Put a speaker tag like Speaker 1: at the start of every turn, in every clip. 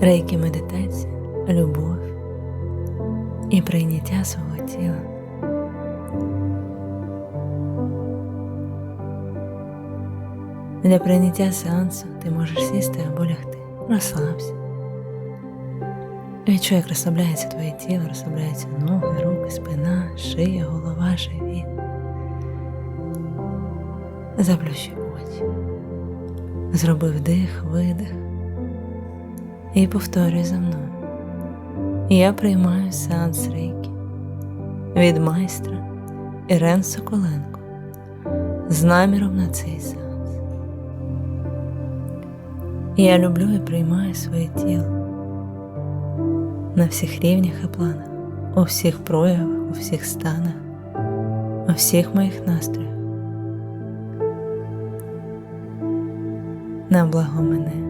Speaker 1: рейки медитація, любов і прийняття свого тіла. Для прийняття сеансу ти можеш сісти або лягти. Розслабся. Відчуй, як розслабляється твоє тіло, розслабляються ноги, руки, спина, шия, голова, живіт. Заплющуй очі. Зроби вдих, видих. І повторюй за мною. Я приймаю сеанс рейки від майстра Ірен Соколенко з наміром на цей сеанс. Я люблю і приймаю своє тіло на всіх рівнях і планах, у всіх проявах, у всіх станах, у всіх моїх настроях. На благо мене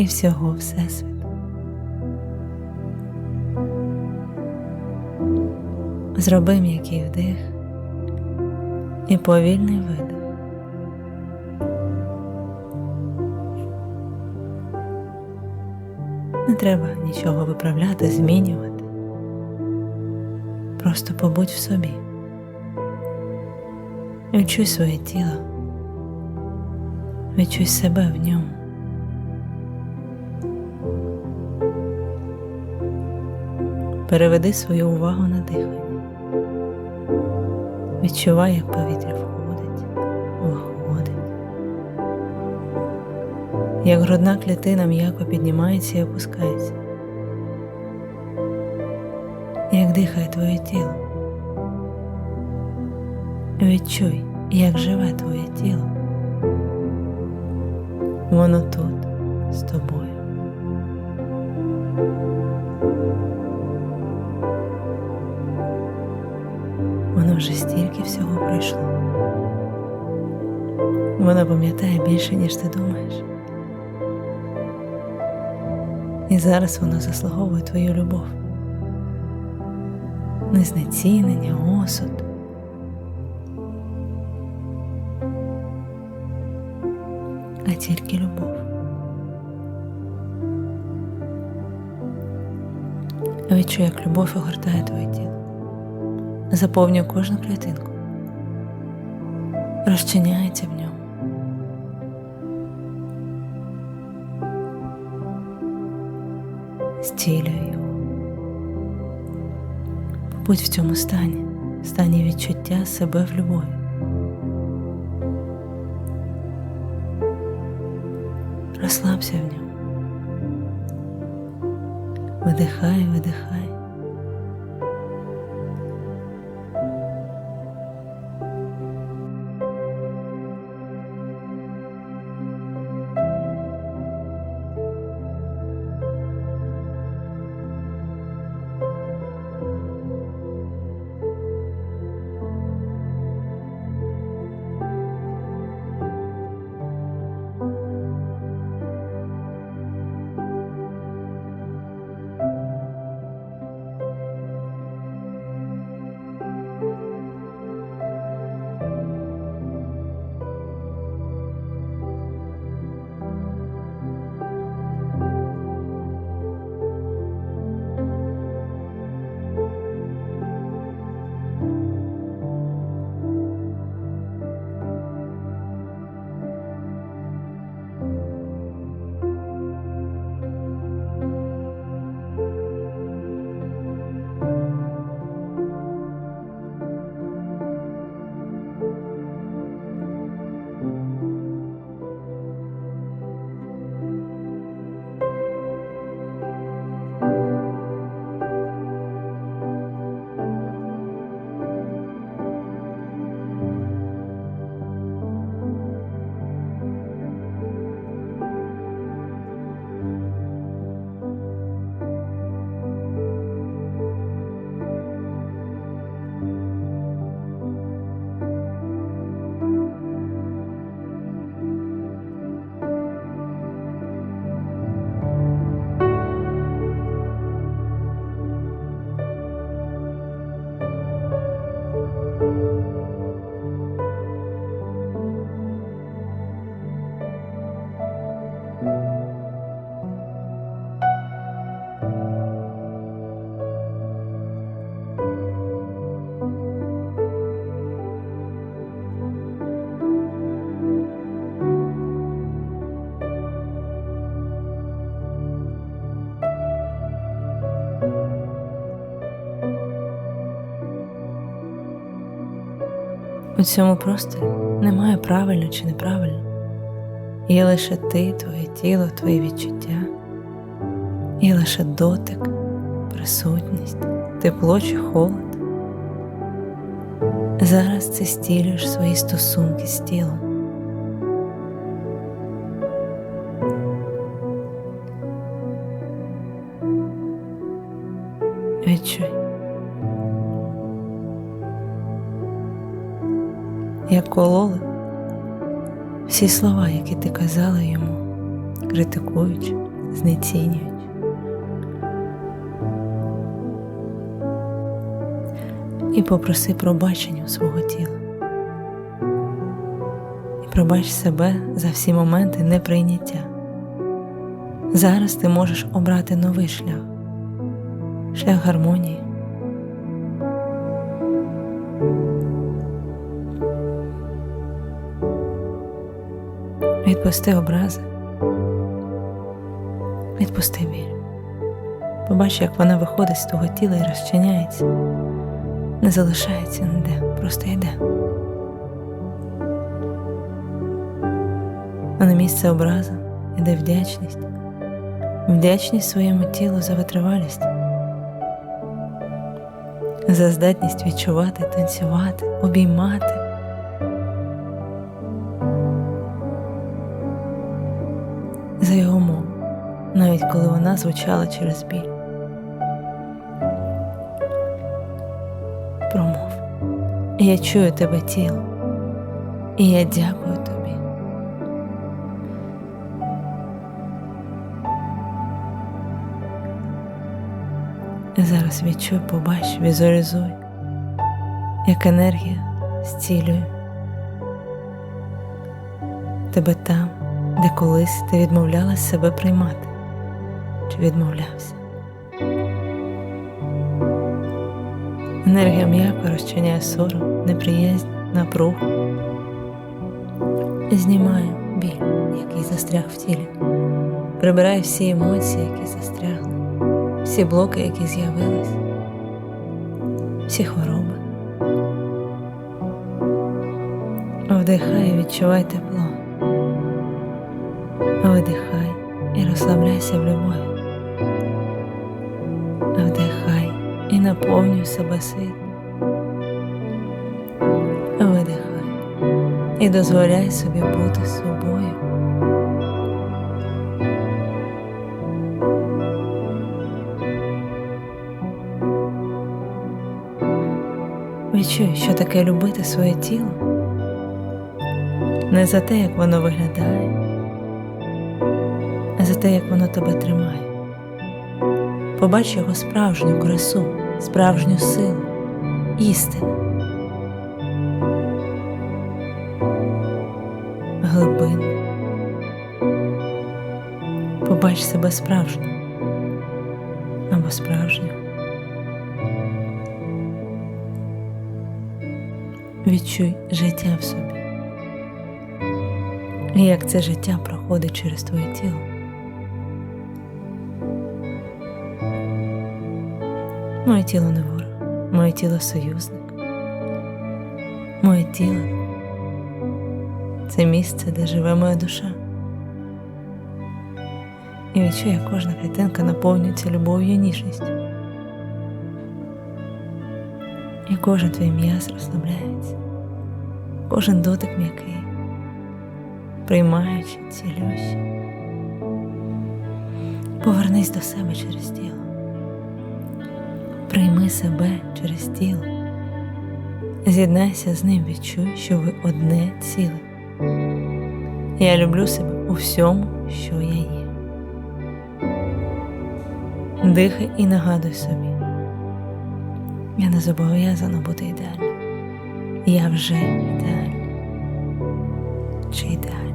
Speaker 1: і всього Всесвіту. Зроби м'який вдих і повільний видих. Не треба нічого виправляти, змінювати. Просто побудь в собі. Відчуй своє тіло, відчуй себе в ньому. Переведи свою увагу на дихання. Відчувай, як повітря входить, виходить, як грудна клітина м'яко піднімається і опускається, як дихає твоє тіло. Відчуй, як живе твоє тіло. Воно тут з тобою. Вже стільки всього пройшло. Воно пам'ятає більше, ніж ти думаєш. І зараз воно заслуговує твою любов. Не знецінення, осуд. А тільки любов. Відчуй, як любов огортає твоє тіло заповнює кожну клітинку, розчиняється в ньому. Стілює його. Побудь в цьому стані, стані відчуття себе в любові. Розслабся в ньому. Видихай, видихай. Цьому просторі немає правильно чи неправильно. Є лише ти, твоє тіло, твої відчуття, є лише дотик, присутність, тепло чи холод. Зараз ти стілюєш свої стосунки з тілом. Кололи всі слова, які ти казала йому, критикуючи, знецінюючи. І попроси пробачення свого тіла. І пробач себе за всі моменти неприйняття. Зараз ти можеш обрати новий шлях, шлях гармонії. Відпусти образи, відпусти біль. Побач, як вона виходить з того тіла і розчиняється, не залишається ніде, просто йде. А на місце образа йде вдячність, вдячність своєму тілу за витривалість, за здатність відчувати, танцювати, обіймати. Вона звучала через біль. Промов, я чую тебе тіло, і я дякую тобі. Зараз відчуй, побач, візуалізуй, як енергія зцілює тебе там де колись ти відмовлялась себе приймати чи відмовлявся. Енергія м'яко розчиняє сором, неприязнь, напругу знімає біль, який застряг в тілі, прибирає всі емоції, які застрягли, всі блоки, які з'явились, всі хвороби. Вдихай і відчувай тепло. Видихай і розслабляйся в любові. Наповнюй себе світлом. Видихай і дозволяй собі бути собою. Відчуй, що таке любити своє тіло, не за те, як воно виглядає а за те, як воно тебе тримає. Побач його справжню красу, справжню силу, істину, глибину. Побач себе справжню або справжню. Відчуй життя в собі. І як це життя проходить через твоє тіло. Моє тіло не ворог, моє тіло союзник. Моє тіло це місце, де живе моя душа. І відчує, кожна клітинка наповнюється любов'ю і ніжністю. І кожен твій м'яз розслабляється, кожен дотик м'який, приймаючи, цілющий. Повернись до себе через тіло. Прийми себе через тіло, з'єднайся з ним, відчуй, що ви одне ціле. Я люблю себе у всьому, що я є. Дихай і нагадуй собі. Я не зобов'язана бути ідеальною. Я вже ідеальна. Чи ідеальна?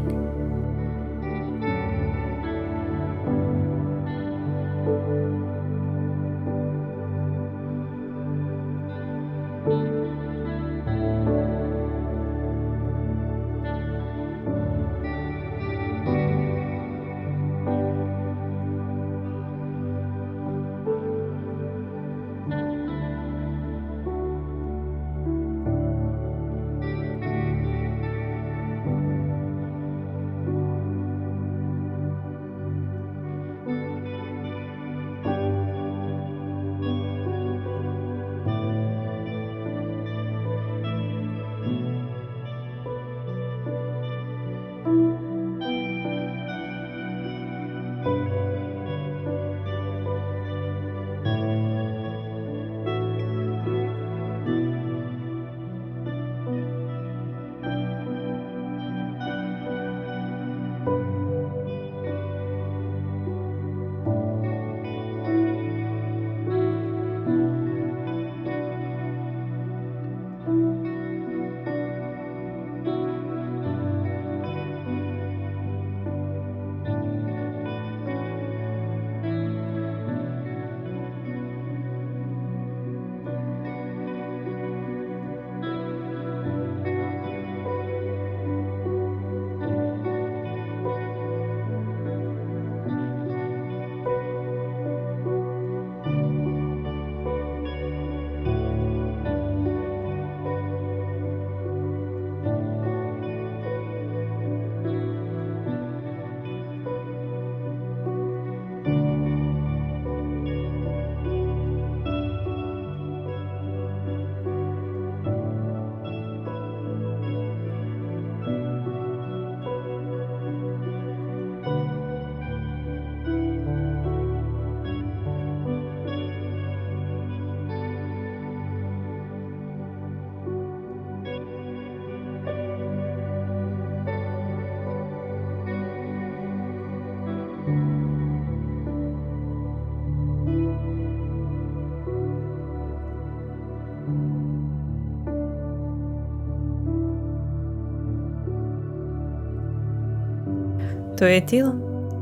Speaker 1: Твоє тіло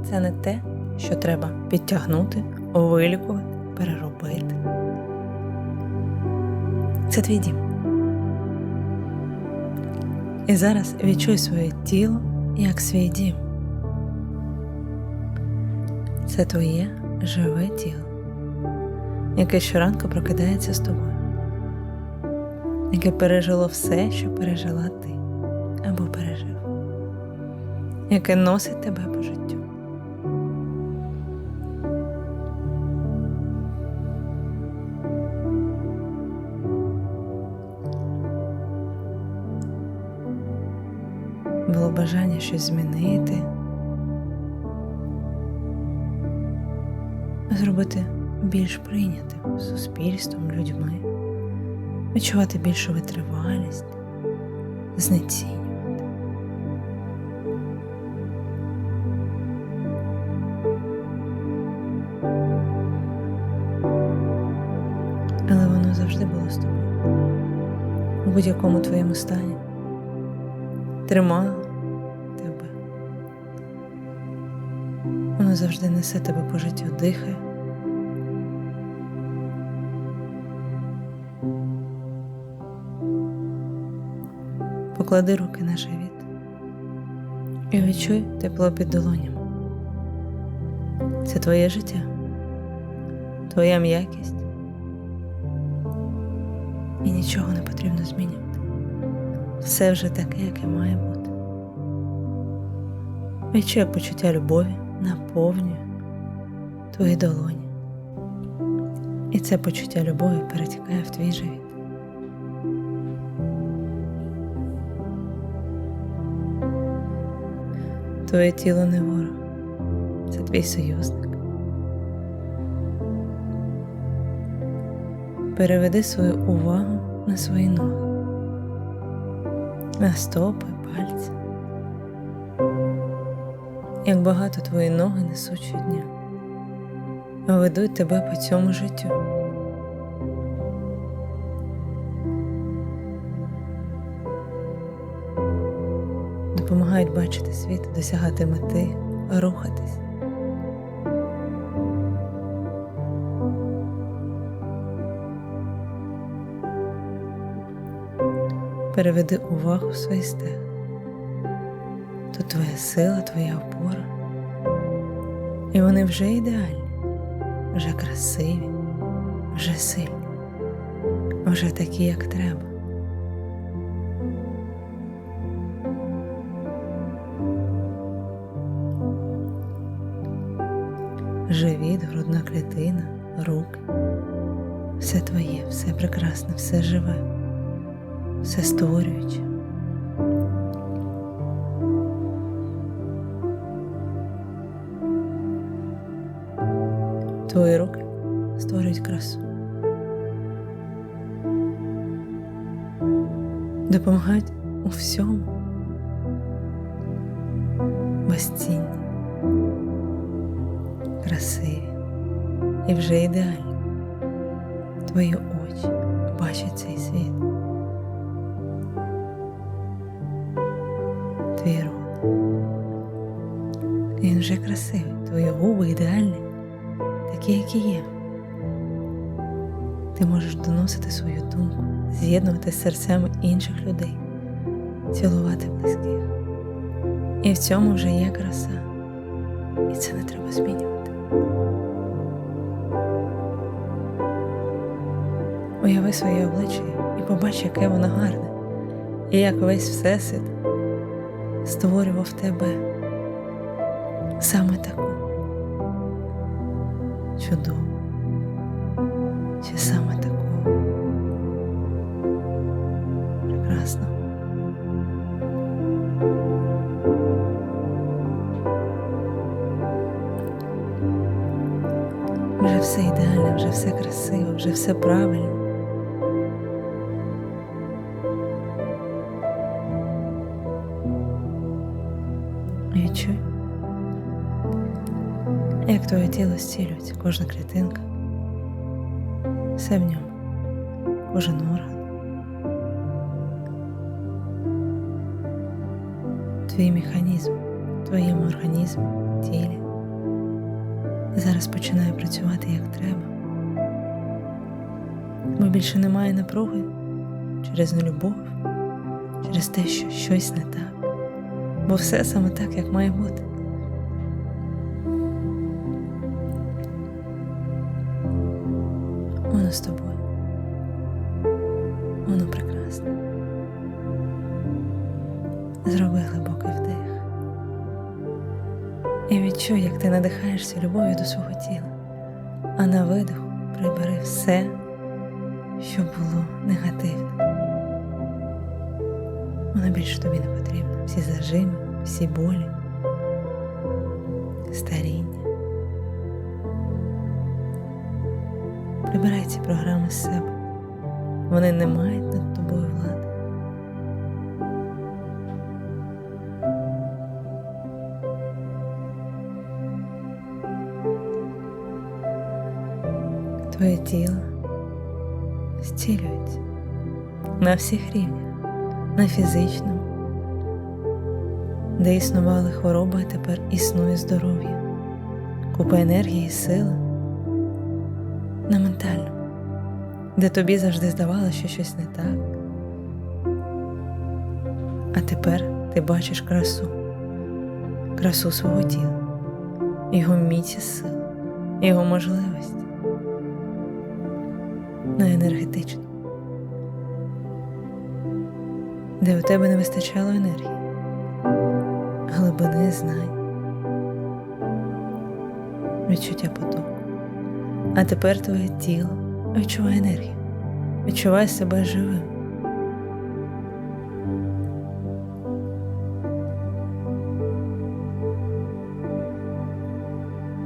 Speaker 1: це не те, що треба підтягнути, вилікувати, переробити. Це твій дім. І зараз відчуй своє тіло як свій дім. Це твоє живе тіло, яке щоранку прокидається з тобою, яке пережило все, що пережила ти або пережив, яке носить тебе по життю. Було бажання щось змінити, зробити більш прийнятим суспільством, людьми, відчувати більшу витривалість, знецінювати. У будь-якому твоєму стані тримало тебе. Воно завжди несе тебе по життю, дихає. Поклади руки на живіт і відчуй тепло під долонями. Це твоє життя, твоя м'якість, і нічого не потрібно змінювати. Все вже таке, яке має бути. Відчуй, почуття любові наповнює твої долоні. І це почуття любові перетікає в твій живіт. Твоє тіло не ворог, це твій союзник. Переведи свою увагу на свої ноги, на стопи, пальці. Як багато твої ноги несуть щодня, ведуть тебе по цьому життю. Допомагають бачити світ, досягати мети, рухатись. Переведи увагу в свої стегна. Тут твоя сила, твоя опора. І вони вже ідеальні, вже красиві, вже сильні, вже такі, як треба. Живіт, грудна клітина, руки. Все твоє, все прекрасне, все живе, все створююче. Твої руки створюють красу. Допомагають у всьому. Безцінні, красиві і вже ідеальні. Твої очі бачать цей світ. Твій рот. Він вже красивий, твої губи ідеальні такі, які є. Ти можеш доносити свою думку, з'єднувати з серцями інших людей, цілувати близьких. І в цьому вже є краса, і це не треба змінювати. Уяви своє обличчя і побач, яке воно гарне, і як весь Всесвіт створював тебе саме таку чудову, чи саме таку прекрасну. Вже все ідеальне, вже все красиво, вже все правильно. Твоє тіло зцілюється, кожна клітинка, все в ньому, кожен орган. Твій механізм, твоєму організмі, тілі. Зараз починає працювати як треба. Бо більше немає напруги через нелюбов, через те, що щось не так, бо все саме так, як має бути. З тобою. Воно прекрасне. Зроби глибокий вдих. І відчуй, як ти надихаєшся любов'ю до свого тіла, а на видиху прибери все, що було негативне. Воно більше тобі не потрібно. Всі зажими, всі болі, старіння. Прибирай ці програми з себе. Вони не мають над тобою влади. Твоє тіло зцілюється на всіх рівнях, на фізичному, де існували хвороби, а тепер існує здоров'я, купа енергії і сили на ментальному, де тобі завжди здавалося, що щось не так. А тепер ти бачиш красу, красу свого тіла, його міць і сил, його можливості на енергетичну, де у тебе не вистачало енергії, глибини знань, відчуття потоку. А тепер твоє тіло. Відчуває енергію, відчуває себе живим.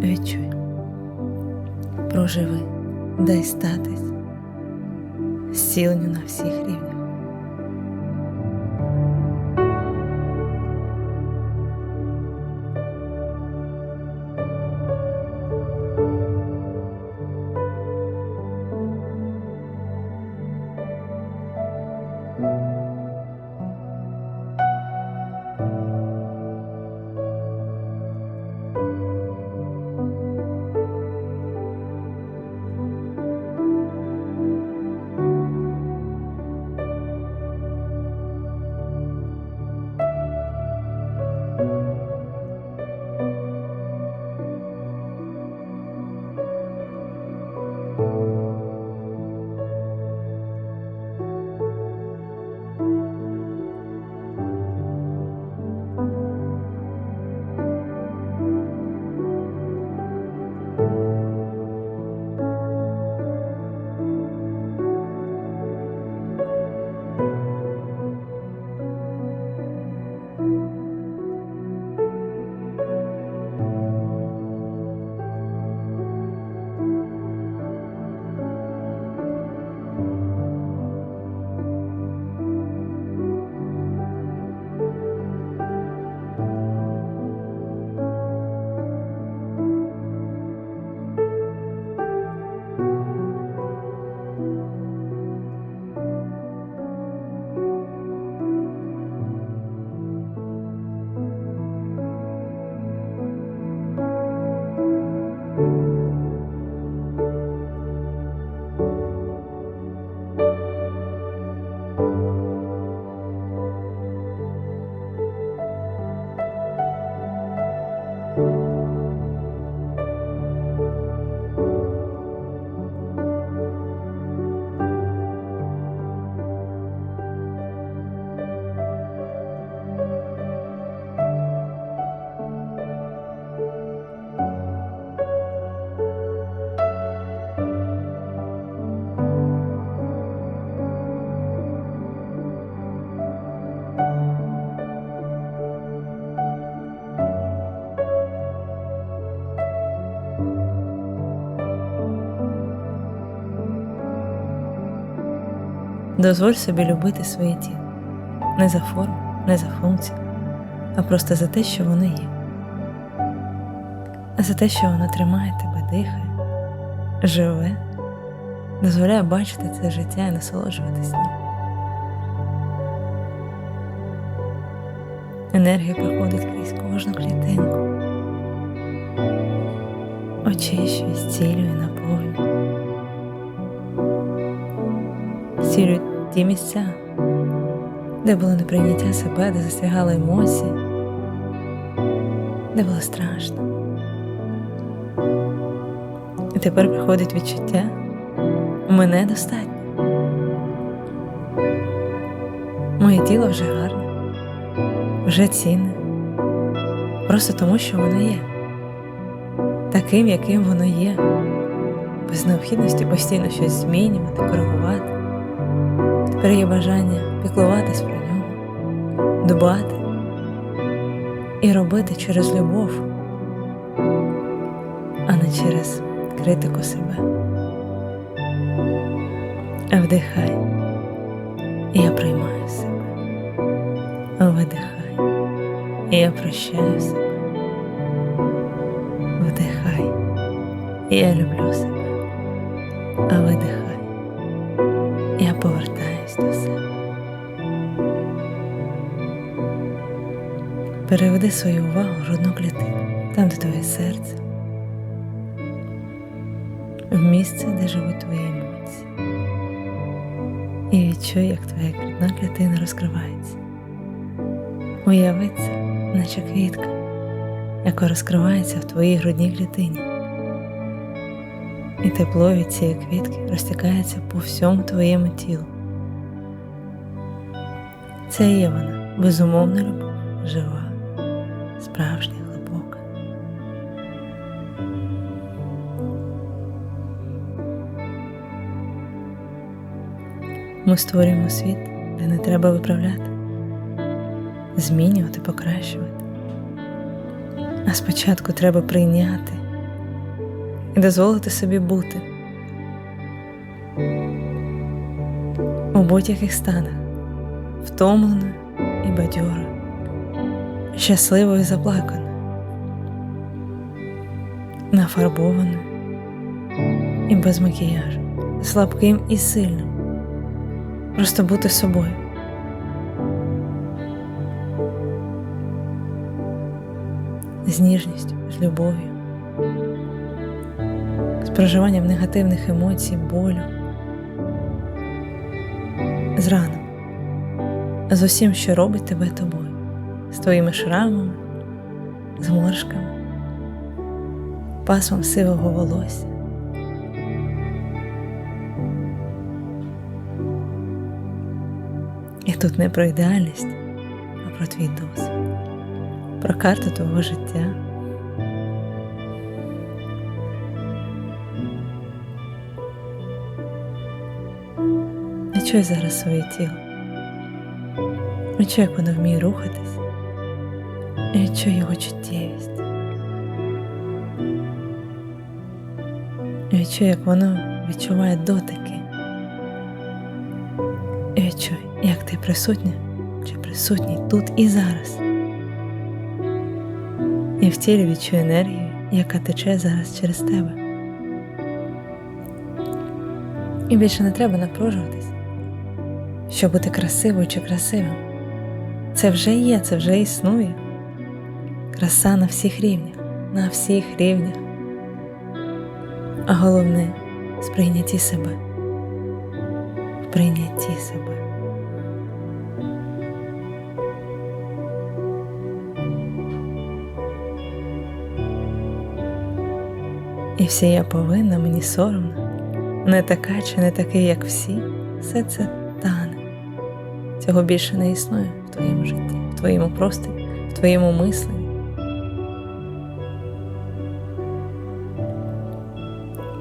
Speaker 1: Відчуй, проживи, дай статись. Зціленню на всіх рівнях. Дозволь собі любити своє тіло не за форму, не за функцію, а просто за те, що воно є, а за те, що воно тримає тебе, дихає, живе, дозволяє бачити це життя і насолоджуватись ним. Енергія проходить крізь кожну клітинку, очищує, зцілює, наповнює. Зцілює ті місця, де було неприйняття себе, де застрягали емоції, де було страшно. І тепер приходить відчуття мене достатньо. Моє тіло вже гарне, вже цінне, просто тому, що воно є, таким, яким воно є, без необхідності постійно щось змінювати, коригувати. Тепер є бажання піклуватись про нього, дбати і робити через любов, а не через критику себе. Вдихай, і я приймаю себе. Видихай, і я прощаю себе. Вдихай, і я люблю себе. А видихай, Переведи свою увагу в грудну клітину, там, де твоє серце, в місце, де живуть твої емоції. І відчуй, як твоя грудна клітина розкривається. Уяви це, наче квітка, яка розкривається в твоїй грудній клітині. І тепло від цієї квітки розтікається по всьому твоєму тілу. Це є вона, безумовна любов, жива, справжня, глибока. Ми створюємо світ, де не треба виправляти, змінювати, покращувати. А спочатку треба прийняти і дозволити собі бути у будь-яких станах, втомленою і бадьорою, щасливою і заплаканою, нафарбованою і без макіяжу, слабким і сильним, просто бути собою. З ніжністю, з любов'ю, з проживанням негативних емоцій, болю, з раном, з усім, що робить тебе тобою, з твоїми шрамами, зморшками, пасмом сивого волосся. І тут не про ідеальність, а про твій досвід, про карту твого життя. Відчуй зараз своє тіло. Відчуй, як воно вміє рухатись. І відчуй його чуттєвість. Відчуй, як воно відчуває дотики. І відчуй, як ти присутня чи присутній тут і зараз. І в тілі відчуй енергію, яка тече зараз через тебе. І більше не треба напружуватись, щоб бути красивою чи красивим. Це вже є, це вже існує. Краса на всіх рівнях, на всіх рівнях. А головне сприйнятті себе, в прийнятті себе. І всі я повинна, мені соромно, не така чи не такий, як всі, все це тане. Цього більше не існує в твоєму житті, в твоєму просторі, в твоєму мисленні.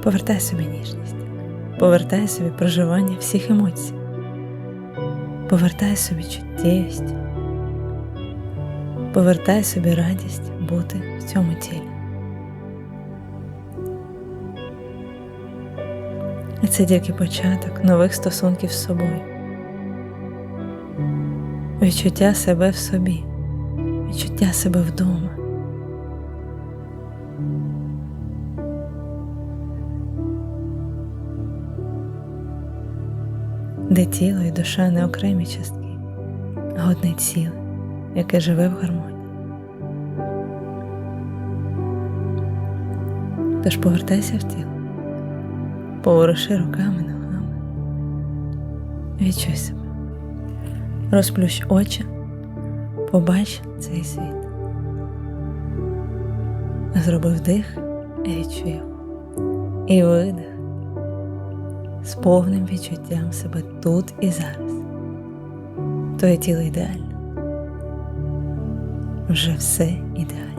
Speaker 1: Повертай собі ніжність, повертай собі проживання всіх емоцій, повертай собі чуттєвість, повертай собі радість бути в цьому тілі. І це тільки початок нових стосунків з собою, відчуття себе в собі, відчуття себе вдома. Де тіло і душа не окремі частки, а одне ціле, яке живе в гармонії. Тож повертайся в тіло, поворуши руками, ногами, відчуй себе, розплющ очі, побач цей світ. Зроби вдих і відчуй. І видих з повним відчуттям себе тут і зараз. Твоє тіло ідеальне. Вже все ідеально.